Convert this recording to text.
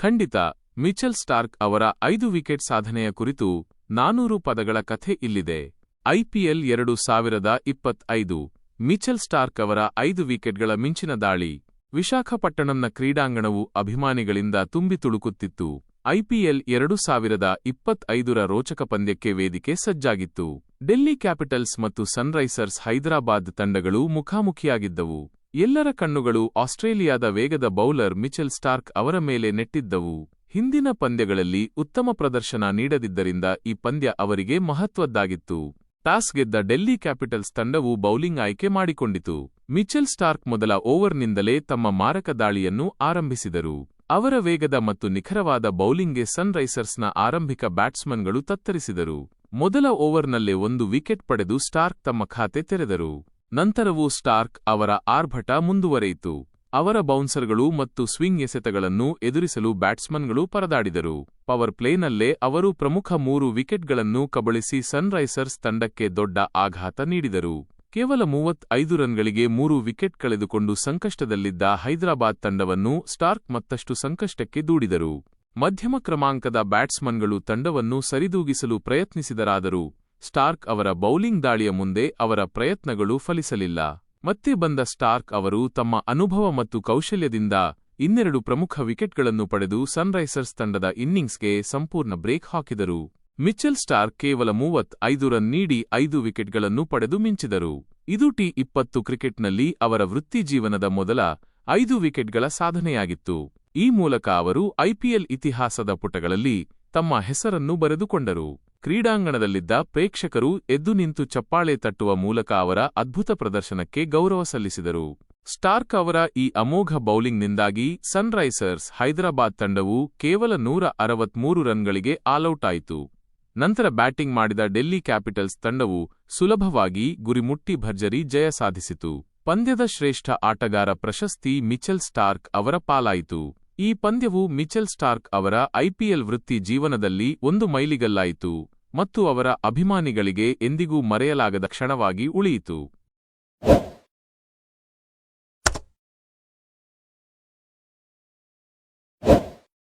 ಖಂಡಿತ, Mitchell Starc ಅವರ ಐದು ವಿಕೆಟ್ ಸಾಧನೆಯ ಕುರಿತು ನಾನೂರು ಪದಗಳ ಕಥೆ ಇಲ್ಲಿದೆ. ಐಪಿಎಲ್ ಎರಡು ಸಾವಿರದ ಇಪ್ಪತ್ತೈದು, ಮಿಚೆಲ್ ಸ್ಟಾರ್ಕ್ ಅವರ ಐದು ವಿಕೆಟ್ಗಳ ಮಿಂಚಿನ ದಾಳಿ. ವಿಶಾಖಪಟ್ಟಣಂನ ಕ್ರೀಡಾಂಗಣವು ಅಭಿಮಾನಿಗಳಿಂದ ತುಂಬಿ ತುಳುಕುತ್ತಿತ್ತು. ಐಪಿಎಲ್ ಎರಡು ಸಾವಿರದ ಇಪ್ಪತ್ತೈದರ ರೋಚಕ ಪಂದ್ಯಕ್ಕೆ ವೇದಿಕೆ ಸಜ್ಜಾಗಿತ್ತು. ಡೆಲ್ಲಿ ಕ್ಯಾಪಿಟಲ್ಸ್ ಮತ್ತು ಸನ್ರೈಸರ್ಸ್ ಹೈದರಾಬಾದ್ ತಂಡಗಳು ಮುಖಾಮುಖಿಯಾಗಿದ್ದವು. ಎಲ್ಲರ ಕಣ್ಣುಗಳು ಆಸ್ಟ್ರೇಲಿಯಾದ ವೇಗದ ಬೌಲರ್ ಮಿಚೆಲ್ ಸ್ಟಾರ್ಕ್ ಅವರ ಮೇಲೆ ನೆಟ್ಟಿದ್ದವು. ಹಿಂದಿನ ಪಂದ್ಯಗಳಲ್ಲಿ ಉತ್ತಮ ಪ್ರದರ್ಶನ ನೀಡದಿದ್ದರಿಂದ ಈ ಪಂದ್ಯ ಅವರಿಗೆ ಮಹತ್ವದ್ದಾಗಿತ್ತು. ಟಾಸ್ ಗೆದ್ದ ಡೆಲ್ಲಿ ಕ್ಯಾಪಿಟಲ್ಸ್ ತಂಡವು ಬೌಲಿಂಗ್ ಆಯ್ಕೆ ಮಾಡಿಕೊಂಡಿತು. ಮಿಚೆಲ್ ಸ್ಟಾರ್ಕ್ ಮೊದಲ ಓವರ್ನಿಂದಲೇ ತಮ್ಮ ಮಾರಕ ದಾಳಿಯನ್ನು ಆರಂಭಿಸಿದರು. ಅವರ ವೇಗದ ಮತ್ತು ನಿಖರವಾದ ಬೌಲಿಂಗ್ಗೆ ಸನ್ರೈಸರ್ಸ್ನ ಆರಂಭಿಕ ಬ್ಯಾಟ್ಸ್ಮನ್ಗಳು ತತ್ತರಿಸಿದರು. ಮೊದಲ ಓವರ್ನಲ್ಲೇ ಒಂದು ವಿಕೆಟ್ ಪಡೆದು ಸ್ಟಾರ್ಕ್ ತಮ್ಮ ಖಾತೆ ತೆರೆದರು. ನಂತರವೂ ಸ್ಟಾರ್ಕ್ ಅವರ ಆರ್ಭಟ ಮುಂದುವರೆಯಿತು. ಅವರ ಬೌನ್ಸರ್ಗಳು ಮತ್ತು ಸ್ವಿಂಗ್ ಎಸೆತಗಳನ್ನು ಎದುರಿಸಲು ಬ್ಯಾಟ್ಸ್ಮನ್ಗಳು ಪರದಾಡಿದರು. ಪವರ್ ಪ್ಲೇನಲ್ಲೇ ಅವರು ಪ್ರಮುಖ ಮೂರು ವಿಕೆಟ್ಗಳನ್ನು ಕಬಳಿಸಿ ಸನ್ರೈಸರ್ಸ್ ತಂಡಕ್ಕೆ ದೊಡ್ಡ ಆಘಾತ ನೀಡಿದರು. ಕೇವಲ ಮೂವತ್ತೈದು ರನ್ಗಳಿಗೆ ಮೂರು ವಿಕೆಟ್ ಕಳೆದುಕೊಂಡು ಸಂಕಷ್ಟದಲ್ಲಿದ್ದ ಹೈದರಾಬಾದ್ ತಂಡವನ್ನು ಸ್ಟಾರ್ಕ್ ಮತ್ತಷ್ಟು ಸಂಕಷ್ಟಕ್ಕೆ ದೂಡಿದರು. ಮಧ್ಯಮ ಕ್ರಮಾಂಕದ ಬ್ಯಾಟ್ಸ್ಮನ್ಗಳು ತಂಡವನ್ನು ಸರಿದೂಗಿಸಲು ಪ್ರಯತ್ನಿಸಿದರಾದರೂ. ಸ್ಟಾರ್ಕ್ ಅವರ ಬೌಲಿಂಗ್ ದಾಳಿಯ ಮುಂದೆ ಅವರ ಪ್ರಯತ್ನಗಳು ಫಲಿಸಲಿಲ್ಲ. ಮತ್ತೆ ಬಂದ ಸ್ಟಾರ್ಕ್ ಅವರು ತಮ್ಮ ಅನುಭವ ಮತ್ತು ಕೌಶಲ್ಯದಿಂದ ಇನ್ನೆರಡು ಪ್ರಮುಖ ವಿಕೆಟ್ಗಳನ್ನು ಪಡೆದು ಸನ್ರೈಸರ್ಸ್ ತಂಡದ ಇನ್ನಿಂಗ್ಸ್ಗೆ ಸಂಪೂರ್ಣ ಬ್ರೇಕ್ ಹಾಕಿದರು. ಮಿಚೆಲ್ ಸ್ಟಾರ್ಕ್ ಕೇವಲ ಮೂವತ್ತೈದು ರನ್ ನೀಡಿ ಐದು ವಿಕೆಟ್ಗಳನ್ನು ಪಡೆದು ಮಿಂಚಿದರು. ಇದು ಟಿ ಇಪ್ಪತ್ತು ಕ್ರಿಕೆಟ್ನಲ್ಲಿ ಅವರ ವೃತ್ತಿಜೀವನದ ಮೊದಲ ಐದು ವಿಕೆಟ್ಗಳ ಸಾಧನೆಯಾಗಿತ್ತು. ಈ ಮೂಲಕ ಅವರು ಐಪಿಎಲ್ ಇತಿಹಾಸದ ಪುಟಗಳಲ್ಲಿ ತಮ್ಮ ಹೆಸರನ್ನು ಬರೆದುಕೊಂಡರು. ಕ್ರೀಡಾಂಗಣದಲ್ಲಿದ್ದ ಪ್ರೇಕ್ಷಕರು ಎದ್ದು ನಿಂತು ಚಪ್ಪಾಳೆ ತಟ್ಟುವ ಮೂಲಕ ಅವರ ಅದ್ಭುತ ಪ್ರದರ್ಶನಕ್ಕೆ ಗೌರವ ಸಲ್ಲಿಸಿದರು. ಸ್ಟಾರ್ಕ್ ಅವರ ಈ ಅಮೋಘ ಬೌಲಿಂಗ್ನಿಂದಾಗಿ ಸನ್ರೈಸರ್ಸ್ ಹೈದರಾಬಾದ್ ತಂಡವು ಕೇವಲ ನೂರ ಅರವತ್ಮೂರು ರನ್ಗಳಿಗೆ ಆಲೌಟ್ ಆಯಿತು ನಂತರ ಬ್ಯಾಟಿಂಗ್ ಮಾಡಿದ ಡೆಲ್ಲಿ ಕ್ಯಾಪಿಟಲ್ಸ್ ತಂಡವು ಸುಲಭವಾಗಿ ಗುರಿಮುಟ್ಟಿ ಭರ್ಜರಿ ಜಯ ಸಾಧಿಸಿತು. ಪಂದ್ಯದ ಶ್ರೇಷ್ಠ ಆಟಗಾರ ಪ್ರಶಸ್ತಿ ಮಿಚೆಲ್ ಸ್ಟಾರ್ಕ್ ಅವರ ಪಾಲಾಯಿತು. ಈ ಪಂದ್ಯವು ಮಿಚೆಲ್ ಸ್ಟಾರ್ಕ್ ಅವರ ಐಪಿಎಲ್ ವೃತ್ತಿ ಜೀವನದಲ್ಲಿ ಒಂದು ಮೈಲಿಗಲ್ಲಾಯಿತು. ಮತ್ತು ಅವರ ಅಭಿಮಾನಿಗಳಿಗೆ ಎಂದಿಗೂ ಮರೆಯಲಾಗದ ಕ್ಷಣವಾಗಿ ಉಳಿಯಿತು.